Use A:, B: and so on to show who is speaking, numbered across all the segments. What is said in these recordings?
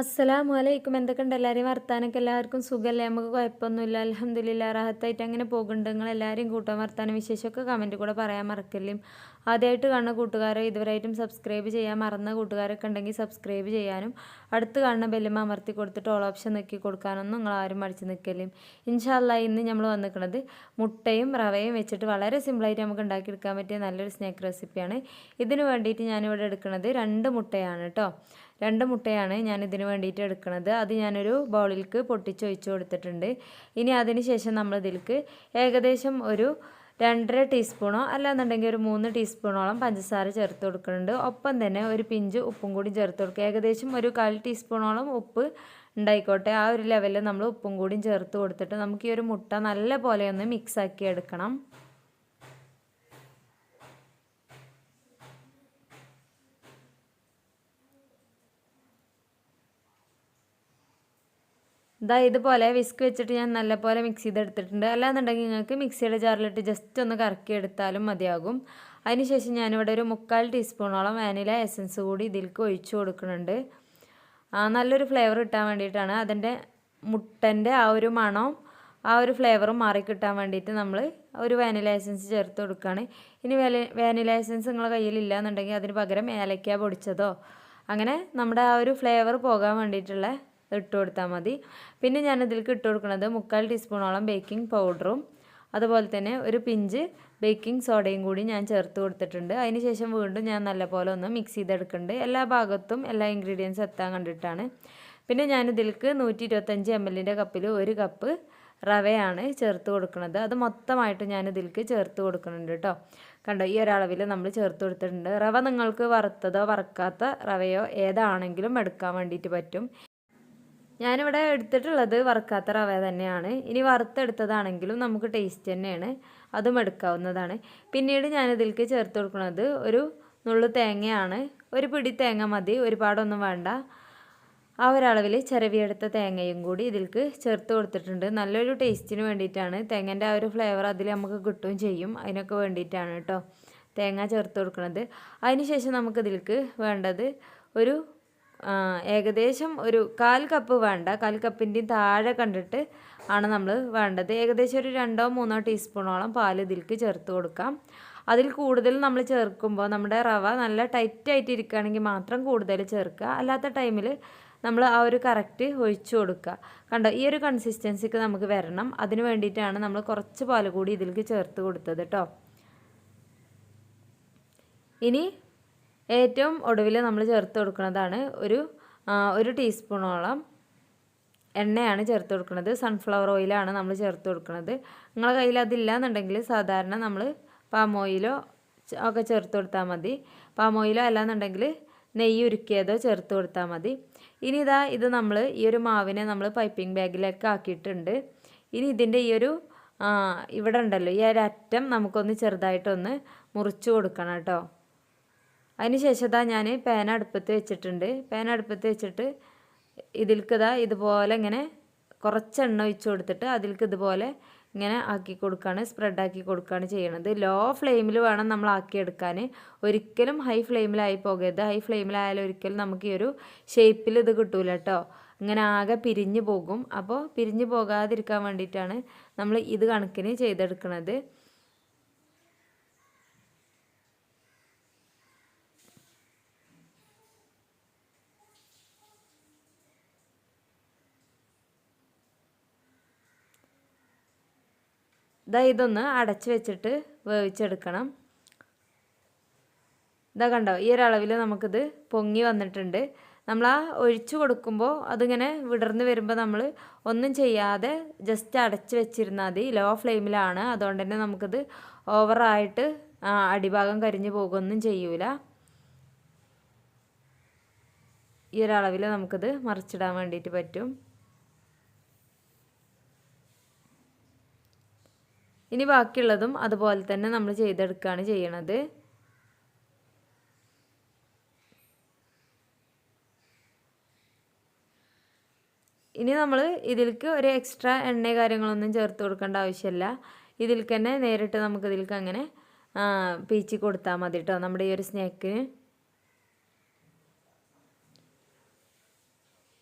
A: അസ്സലാമു അലൈക്കും എന്തൊക്കെയുണ്ട്? എല്ലാവരെയും വർത്താനൊക്കെ എല്ലാവർക്കും സുഖമല്ലേ നമുക്ക് കുഴപ്പമൊന്നുമില്ല. അലഹമ്മദില്ല റാഹത്തായിട്ട് അങ്ങനെ പോകുന്നുണ്ട്. നിങ്ങൾ എല്ലാവരെയും കൂട്ടാൻ വർത്താനം വിശേഷമൊക്കെ കമന്റ് കൂടെ പറയാൻ മറക്കില്ലേ? ആദ്യമായിട്ട് കാണുന്ന കൂട്ടുകാരെ ഇതുവരെയായിട്ടും സബ്സ്ക്രൈബ് ചെയ്യാൻ മറന്ന കൂട്ടുകാരൊക്കെ ഉണ്ടെങ്കിൽ സബ്സ്ക്രൈബ് ചെയ്യാനും അടുത്ത് കാണുന്ന ബെല്ലും അമർത്തി കൊടുത്തിട്ട് ഓൾ ഓപ്ഷൻ നോക്കി കൊടുക്കാനൊന്നും നിങ്ങൾ ആരും മടിച്ച് നിൽക്കല്ലേ? ഇൻഷാല്ല ഇന്ന് നമ്മൾ വന്നിരിക്കുന്നത് മുട്ടയും റവയും വെച്ചിട്ട് വളരെ സിമ്പിളായിട്ട് നമുക്ക് ഉണ്ടാക്കിയെടുക്കാൻ പറ്റിയ നല്ലൊരു സ്നാക്ക് റെസിപ്പിയാണ് ഇതിന് വേണ്ടിയിട്ട് ഞാനിവിടെ എടുക്കുന്നത് രണ്ട് മുട്ടയാണ് കേട്ടോ. രണ്ട് മുട്ടയാണ് ഞാൻ ഇതിന് വേണ്ടിയിട്ട് എടുക്കുന്നത് അത് ഞാനൊരു ബൗളിലേക്ക് പൊട്ടിച്ചൊഴിച്ച് കൊടുത്തിട്ടുണ്ട്. ഇനി അതിന് ശേഷം നമ്മൾ ഏകദേശം ഒരു രണ്ടര ടീസ്പൂണോ അല്ലാന്നുണ്ടെങ്കിൽ ഒരു മൂന്ന് ടീസ്പൂണോളം പഞ്ചസാര ചേർത്ത് കൊടുക്കുന്നുണ്ട്. ഒപ്പം തന്നെ ഒരു പിഞ്ച് ഉപ്പും കൂടി ചേർത്ത് കൊടുക്കുക. ഏകദേശം ഒരു കാൽ ടീസ്പൂണോളം ഉപ്പ് ഉണ്ടായിക്കോട്ടെ. ആ ഒരു ലെവലിൽ നമ്മൾ ഉപ്പും കൂടിയും ചേർത്ത് കൊടുത്തിട്ട് നമുക്ക് ഈ ഒരു മുട്ട നല്ല പോലെ ഒന്ന് മിക്സാക്കി എടുക്കണം. ഇതാ ഇതുപോലെ വിസ്ക് വെച്ചിട്ട് ഞാൻ നല്ലപോലെ മിക്സ് ചെയ്തെടുത്തിട്ടുണ്ട്. അല്ലാന്നുണ്ടെങ്കിൽ നിങ്ങൾക്ക് മിക്സിയുടെ ജാറിലിട്ട് ജസ്റ്റ് ഒന്ന് കറക്കി എടുത്താലും മതിയാകും. അതിനുശേഷം ഞാനിവിടെ ഒരു മുക്കാൽ ടീസ്പൂണോളം വാനില എസൻസ് കൂടി ഇതിലേക്ക് ഒഴിച്ചു കൊടുക്കുന്നുണ്ട്. നല്ലൊരു ഫ്ലേവർ കിട്ടാൻ വേണ്ടിയിട്ടാണ് അതിന്റെ മുട്ടന്റെ ആ ഒരു മണവും ആ ഒരു ഫ്ലേവറും മാറിക്കിട്ടാൻ വേണ്ടിയിട്ട് നമ്മൾ ഒരു വാനില എസൻസ് ചേർത്ത് കൊടുക്കുകയാണ്. ഇനി വാനില എസൻസ് നിങ്ങളുടെ കയ്യിലില്ല എന്നുണ്ടെങ്കിൽ അതിന് പകരം ഏലക്ക പൊടിച്ചതോ അങ്ങനെ നമ്മുടെ ആ ഒരു ഫ്ലേവർ പോകാൻ വേണ്ടിയിട്ടുള്ള ഇട്ട് കൊടുത്താൽ മതി. പിന്നെ ഞാൻ ഇതിലേക്ക് ഇട്ട് കൊടുക്കുന്നത് മുക്കാൽ ടീസ്പൂണോളം ബേക്കിംഗ് പൗഡറും അതുപോലെ തന്നെ ഒരു പിഞ്ച് ബേക്കിംഗ് സോഡയും കൂടി ഞാൻ ചേർത്ത് കൊടുത്തിട്ടുണ്ട്. അതിന് ശേഷം വീണ്ടും ഞാൻ നല്ലപോലെ ഒന്ന് മിക്സ് ചെയ്തെടുക്കുന്നുണ്ട്. എല്ലാ ഭാഗത്തും എല്ലാ ഇൻഗ്രീഡിയൻസ് എത്താൻ കണ്ടിട്ടാണ്. പിന്നെ ഞാൻ ഇതിലേക്ക് നൂറ്റി ഇരുപത്തഞ്ച് എം എല്ലിന്റെ കപ്പിൽ ഒരു കപ്പ് റവയാണ് ചേർത്ത് കൊടുക്കുന്നത്. അത് മൊത്തമായിട്ട് ഞാൻ ഇതിലേക്ക് ചേർത്ത് കൊടുക്കുന്നുണ്ട് കേട്ടോ. കണ്ടോ ഈ ഒരളവിൽ നമ്മൾ ചേർത്ത് കൊടുത്തിട്ടുണ്ട്. റവ നിങ്ങൾക്ക് വറുത്തതോ വറക്കാത്ത റവയോ ഏതാണെങ്കിലും എടുക്കാൻ വേണ്ടിയിട്ട് പറ്റും. ഞാനിവിടെ എടുത്തിട്ടുള്ളത് വറുക്കാത്ത റവ തന്നെയാണ്. ഇനി വറുത്തെടുത്തതാണെങ്കിലും നമുക്ക് ടേസ്റ്റ് തന്നെയാണ്. അതും എടുക്കാവുന്നതാണ്. പിന്നീട് ഞാനിതിലേക്ക് ചേർത്ത് കൊടുക്കുന്നത് ഒരു നുള്ളു തേങ്ങയാണ്. ഒരു പിടി തേങ്ങ മതി. ഒരുപാടൊന്നും വേണ്ട. ആ ഒരളവിൽ ചിരവിയെടുത്ത തേങ്ങയും കൂടി ഇതിലേക്ക് ചേർത്ത് കൊടുത്തിട്ടുണ്ട്. നല്ലൊരു ടേസ്റ്റിന് വേണ്ടിയിട്ടാണ്. തേങ്ങന്റെ ആ ഒരു ഫ്ലേവർ അതിൽ നമുക്ക് കിട്ടുകയും ചെയ്യും. അതിനൊക്കെ വേണ്ടിയിട്ടാണ് കേട്ടോ തേങ്ങ ചേർത്ത് കൊടുക്കുന്നത് അതിനുശേഷം നമുക്കിതിലേക്ക് വേണ്ടത് ഒരു ഏകദേശം ഒരു കാൽ കപ്പ് വേണ്ട. കാൽ കപ്പിന്റെയും താഴെ കണ്ടിട്ട് ആണ് നമ്മൾ വേണ്ടത്. ഏകദേശം ഒരു രണ്ടോ മൂന്നോ ടീസ്പൂണോളം പാൽ ഇതിലേക്ക് ചേർത്ത് കൊടുക്കാം. അതിൽ കൂടുതൽ നമ്മൾ ചേർക്കുമ്പോൾ നമ്മുടെ റവ നല്ല ടൈറ്റായിട്ട് ഇരിക്കുകയാണെങ്കിൽ മാത്രം കൂടുതൽ ചേർക്കുക. അല്ലാത്ത ടൈമിൽ നമ്മൾ ആ ഒരു കറക്റ്റ് ഒഴിച്ചു കൊടുക്കുക. കണ്ടോ ഈ ഒരു കൺസിസ്റ്റൻസിക്ക് നമുക്ക് വരണം. അതിന് വേണ്ടിയിട്ടാണ് നമ്മൾ കുറച്ച് പാൽ കൂടി ഇതിലേക്ക് ചേർത്ത് കൊടുത്തത് കേട്ടോ ഇനി ഏറ്റവും ഒടുവിൽ നമ്മൾ ചേർത്ത് കൊടുക്കുന്നതാണ് ഒരു ഒരു ടീസ്പൂണോളം എണ്ണയാണ് ചേർത്ത് കൊടുക്കുന്നത്. സൺഫ്ലവർ ഓയിലാണ് നമ്മൾ ചേർത്ത് കൊടുക്കുന്നത്. നിങ്ങളുടെ കയ്യിൽ അതില്ല എന്നുണ്ടെങ്കിൽ സാധാരണ നമ്മൾ പാം ഓയിലോ ഒക്കെ ചേർത്ത് കൊടുത്താൽ മതി. പാം ഓയിലോ അല്ലാന്നുണ്ടെങ്കിൽ നെയ്യ് ഉരുക്കിയതോ ചേർത്ത് കൊടുത്താൽ മതി. ഇനി ഇതാ ഇത് നമ്മൾ ഈ ഒരു മാവിനെ നമ്മൾ പൈപ്പിംഗ് ബാഗിലേക്ക് ആക്കിയിട്ടുണ്ട്. ഇനി ഇതിന്റെ ഈ ഒരു ഇവിടെ ഉണ്ടല്ലോ. ഈ ഒരു അറ്റം നമുക്കൊന്ന് ചെറുതായിട്ടൊന്ന് മുറിച്ച് കൊടുക്കണം കേട്ടോ. അതിന് ശേഷം ഇതാ ഞാൻ പാൻ അടുപ്പത്ത് വെച്ചിട്ടുണ്ട്. പാൻ അടുപ്പത്ത് വെച്ചിട്ട് ഇതിൽക്ക് ഇതാ ഇതുപോലെ ഇങ്ങനെ കുറച്ച് എണ്ണ ഒഴിച്ച് കൊടുത്തിട്ട് അതിൽക്ക് ഇതുപോലെ ഇങ്ങനെ ആക്കി കൊടുക്കുകയാണ് സ്പ്രെഡാക്കി കൊടുക്കുകയാണ് ചെയ്യണത്. ലോ ഫ്ലെയിമിൽ വേണം നമ്മൾ ആക്കിയെടുക്കാൻ ഒരിക്കലും ഹൈ ഫ്ലെയിമിലായി പോകരുത്. ഹൈ ഫ്ലെയിമിലായാലും ഒരിക്കലും നമുക്ക് ഈ ഒരു ഷേപ്പിൽ ഇത് കിട്ടൂല കേട്ടോ ഇങ്ങനെ ആകെ പിരിഞ്ഞു പോകും. അപ്പോൾ പിരിഞ്ഞു പോകാതിരിക്കാൻ വേണ്ടിയിട്ടാണ് നമ്മൾ ഇത് കണക്കിന് ചെയ്തെടുക്കുന്നത് ഇതാ ഇതൊന്ന് അടച്ചു വെച്ചിട്ട് വേവിച്ചെടുക്കണം. ഇതാ കണ്ടോ ഈ ഒരളവിൽ നമുക്കിത് പൊങ്ങി വന്നിട്ടുണ്ട്. നമ്മൾ ആ ഒഴിച്ചു കൊടുക്കുമ്പോൾ അതിങ്ങനെ വിടർന്ന് വരുമ്പോൾ നമ്മൾ ഒന്നും ചെയ്യാതെ ജസ്റ്റ് അടച്ച് വെച്ചിരുന്നാൽ മതി. ലോ ഫ്ലെയിമിലാണ്. അതുകൊണ്ട് തന്നെ നമുക്കിത് ഓവറായിട്ട് അടിഭാഗം കരിഞ്ഞു പോകുകയൊന്നും ചെയ്യൂല. ഈ ഒരളവിൽ നമുക്കിത് മറിച്ചിടാൻ വേണ്ടിയിട്ട് പറ്റും. ഇനി ബാക്കിയുള്ളതും അതുപോലെ തന്നെ നമ്മൾ ചെയ്തെടുക്കുകയാണ് ചെയ്യണത്. ഇനി നമ്മൾ ഇതിലേക്ക് ഒരു എക്സ്ട്രാ എണ്ണ കാര്യങ്ങളൊന്നും ചേർത്ത് കൊടുക്കേണ്ട ആവശ്യമില്ല. ഇതിൽക്ക് തന്നെ നേരിട്ട് നമുക്ക് ഇതിലേക്ക് അങ്ങനെ പീച്ചി കൊടുത്താൽ മതി കേട്ടോ നമ്മുടെ ഈ ഒരു സ്നാക്കിന്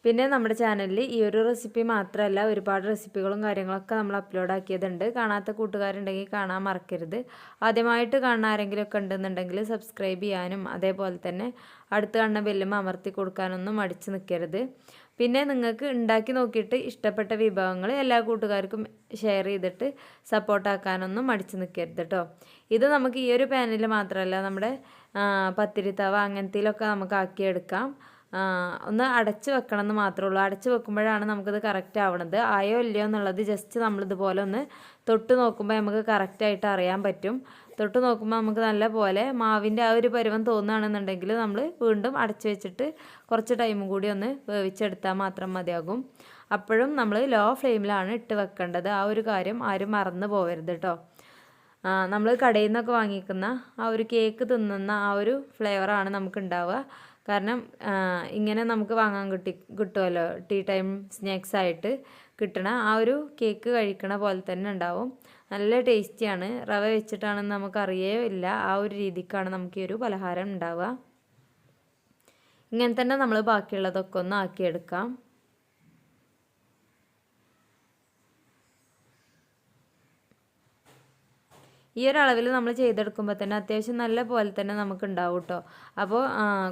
A: പിന്നെ നമ്മുടെ ചാനലിൽ ഈ ഒരു റെസിപ്പി മാത്രമല്ല ഒരുപാട് റെസിപ്പികളും കാര്യങ്ങളൊക്കെ നമ്മൾ അപ്ലോഡ് ആക്കിയതുണ്ട്. കാണാത്ത കൂട്ടുകാരുണ്ടെങ്കിൽ കാണാൻ മറക്കരുത്. ആദ്യമായിട്ട് കാണുന്ന ആരെങ്കിലുമൊക്കെ ഉണ്ടെന്നുണ്ടെങ്കിൽ സബ്സ്ക്രൈബ് ചെയ്യാനും അതേപോലെ തന്നെ അടുത്ത് കാണുന്ന ബെല്ലും അമർത്തി കൊടുക്കാനൊന്നും അടിച്ചു നിൽക്കരുത് പിന്നെ നിങ്ങൾക്ക് ഉണ്ടാക്കി നോക്കിയിട്ട് ഇഷ്ടപ്പെട്ട വിഭവങ്ങൾ എല്ലാ കൂട്ടുകാർക്കും ഷെയർ ചെയ്തിട്ട് സപ്പോർട്ടാക്കാനൊന്നും മടിച്ച് നിൽക്കരുത് കേട്ടോ ഇത് നമുക്ക് ഈ ഒരു പാനിൽ മാത്രമല്ല നമ്മുടെ പത്തിരി തവ അങ്ങനത്തേലൊക്കെ നമുക്ക് ആക്കിയെടുക്കാം. ഒന്ന് അടച്ച് വെക്കണം എന്ന് മാത്രമേ ഉള്ളൂ. അടച്ച് വെക്കുമ്പോഴാണ് നമുക്കത് കറക്റ്റ് ആവണത്. ആയോ ഇല്ലയോ എന്നുള്ളത് ജസ്റ്റ് നമ്മളിതുപോലെ ഒന്ന് തൊട്ട് നോക്കുമ്പോൾ നമുക്ക് കറക്റ്റായിട്ട് അറിയാൻ പറ്റും. തൊട്ട് നോക്കുമ്പോൾ നമുക്ക് നല്ല പോലെ മാവിന്റെ ആ ഒരു പരുവം തോന്നുകയാണെന്നുണ്ടെങ്കിൽ നമ്മൾ വീണ്ടും അടച്ചു വെച്ചിട്ട് കുറച്ച് ടൈമും കൂടി ഒന്ന് വേവിച്ചെടുത്താൽ മാത്രം മതിയാകും. അപ്പോഴും നമ്മൾ ലോ ഫ്ലെയിമിലാണ് ഇട്ട് വെക്കേണ്ടത്. ആ ഒരു കാര്യം ആരും മറന്നു പോകരുത് കേട്ടോ നമ്മൾ കടയിൽ നിന്നൊക്കെ വാങ്ങിക്കുന്ന ആ ഒരു കേക്ക് തിന്നുന്ന ആ ഒരു ഫ്ലേവറാണ് നമുക്ക് ഉണ്ടാവുക. കാരണം ഇങ്ങനെ നമുക്ക് വാങ്ങാൻ കിട്ടി കിട്ടുമല്ലോ ടീ ടൈം സ്നാക്സ് ആയിട്ട് കിട്ടണ ആ ഒരു കേക്ക് കഴിക്കണ പോലെ തന്നെ ഉണ്ടാവും. നല്ല ടേസ്റ്റിയാണ്. റവ വെച്ചിട്ടാണെന്ന് നമുക്കറിയേ ഇല്ല ആ ഒരു രീതിക്കാണ് നമുക്ക് ഈ ഒരു പലഹാരം ഉണ്ടാവുക. ഇങ്ങനെ തന്നെ നമ്മൾ ബാക്കിയുള്ളതൊക്കെ ഒന്ന് ആക്കിയെടുക്കാം. ഈ ഒരു അളവിൽ നമ്മൾ ചെയ്തെടുക്കുമ്പോൾ തന്നെ അത്യാവശ്യം നല്ല പോലെ തന്നെ നമുക്ക് ഉണ്ടാവും കേട്ടോ അപ്പോൾ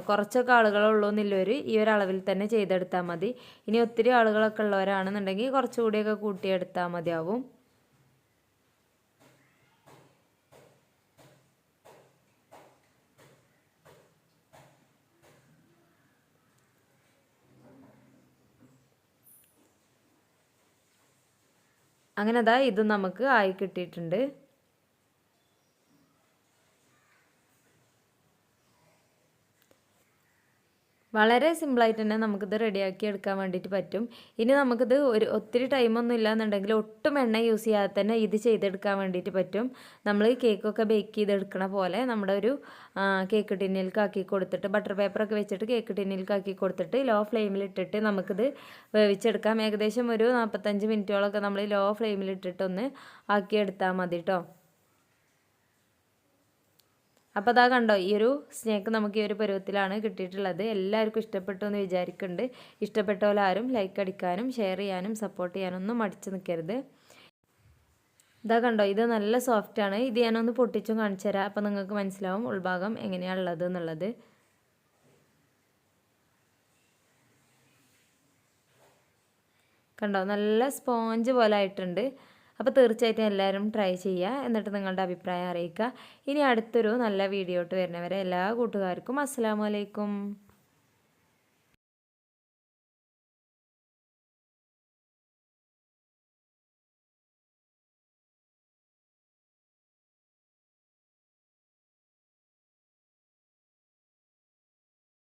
A: കുറച്ചൊക്കെ ആളുകളുള്ളൂ എന്നില്ലവർ ഈ ഒരു അളവിൽ തന്നെ ചെയ്തെടുത്താൽ മതി. ഇനി ഒത്തിരി ആളുകളൊക്കെ ഉള്ളവരാണെന്നുണ്ടെങ്കിൽ കുറച്ചുകൂടിയൊക്കെ കൂട്ടിയെടുത്താൽ മതിയാവും. അങ്ങനെ അതാ ഇത് നമുക്ക് ആയി കിട്ടിയിട്ടുണ്ട്. വളരെ സിമ്പിളായിട്ട് തന്നെ നമുക്കിത് റെഡിയാക്കി എടുക്കാൻ വേണ്ടിയിട്ട് പറ്റും. ഇനി നമുക്കിത് ഒരു ഒത്തിരി ടൈമൊന്നും ഇല്ലാന്നുണ്ടെങ്കിൽ ഒട്ടും എണ്ണ യൂസ് ചെയ്യാതെ തന്നെ ഇത് ചെയ്തെടുക്കാൻ വേണ്ടിയിട്ട് പറ്റും. നമ്മൾ കേക്കൊക്കെ ബേക്ക് ചെയ്തെടുക്കണ പോലെ നമ്മുടെ ഒരു കേക്ക് ടിന്നിൽക്കാക്കി കൊടുത്തിട്ട് ബട്ടർ പേപ്പറൊക്കെ വെച്ചിട്ട് കേക്ക് ടിന്നിൽക്കാക്കി കൊടുത്തിട്ട് ലോ ഫ്ലെയിമിലിട്ടിട്ട് നമുക്കിത് വേവിച്ചെടുക്കാം. ഏകദേശം ഒരു നാൽപ്പത്തഞ്ച് മിനിറ്റോളൊക്കെ നമ്മൾ ലോ ഫ്ലെയിമിലിട്ടിട്ടൊന്ന് ആക്കിയെടുത്താൽ മതി കേട്ടോ അപ്പോൾ അതാ കണ്ടോ ഈ ഒരു സ്നേക്ക് നമുക്ക് ഈ ഒരു പരുവത്തിലാണ് കിട്ടിയിട്ടുള്ളത്. എല്ലാവർക്കും ഇഷ്ടപ്പെട്ടു എന്ന് വിചാരിക്കുന്നുണ്ട് ഇഷ്ടപ്പെട്ട പോലെ ആരും ലൈക്ക് അടിക്കാനും ഷെയർ ചെയ്യാനും സപ്പോർട്ട് ചെയ്യാനൊന്നും മടിച്ച് നിൽക്കരുത് ഇതാ കണ്ടോ ഇത് നല്ല സോഫ്റ്റാണ് ഇത് ഞാനൊന്ന് പൊട്ടിച്ചും കാണിച്ചു തരാം. അപ്പോൾ നിങ്ങൾക്ക് മനസ്സിലാവും ഉൾഭാഗം എങ്ങനെയാണുള്ളത് എന്നുള്ളത്. കണ്ടോ നല്ല സ്പോഞ്ച് പോലെ ആയിട്ടുണ്ട്. അപ്പോൾ തീർച്ചയായിട്ടും എല്ലാവരും ട്രൈ ചെയ്യുക എന്നിട്ട് നിങ്ങളുടെ അഭിപ്രായം അറിയിക്കുക. ഇനി അടുത്തൊരു നല്ല വീഡിയോ ഇട്ട് വരുന്നവരെ എല്ലാ കൂട്ടുകാർക്കും അസ്സാം വലൈക്കും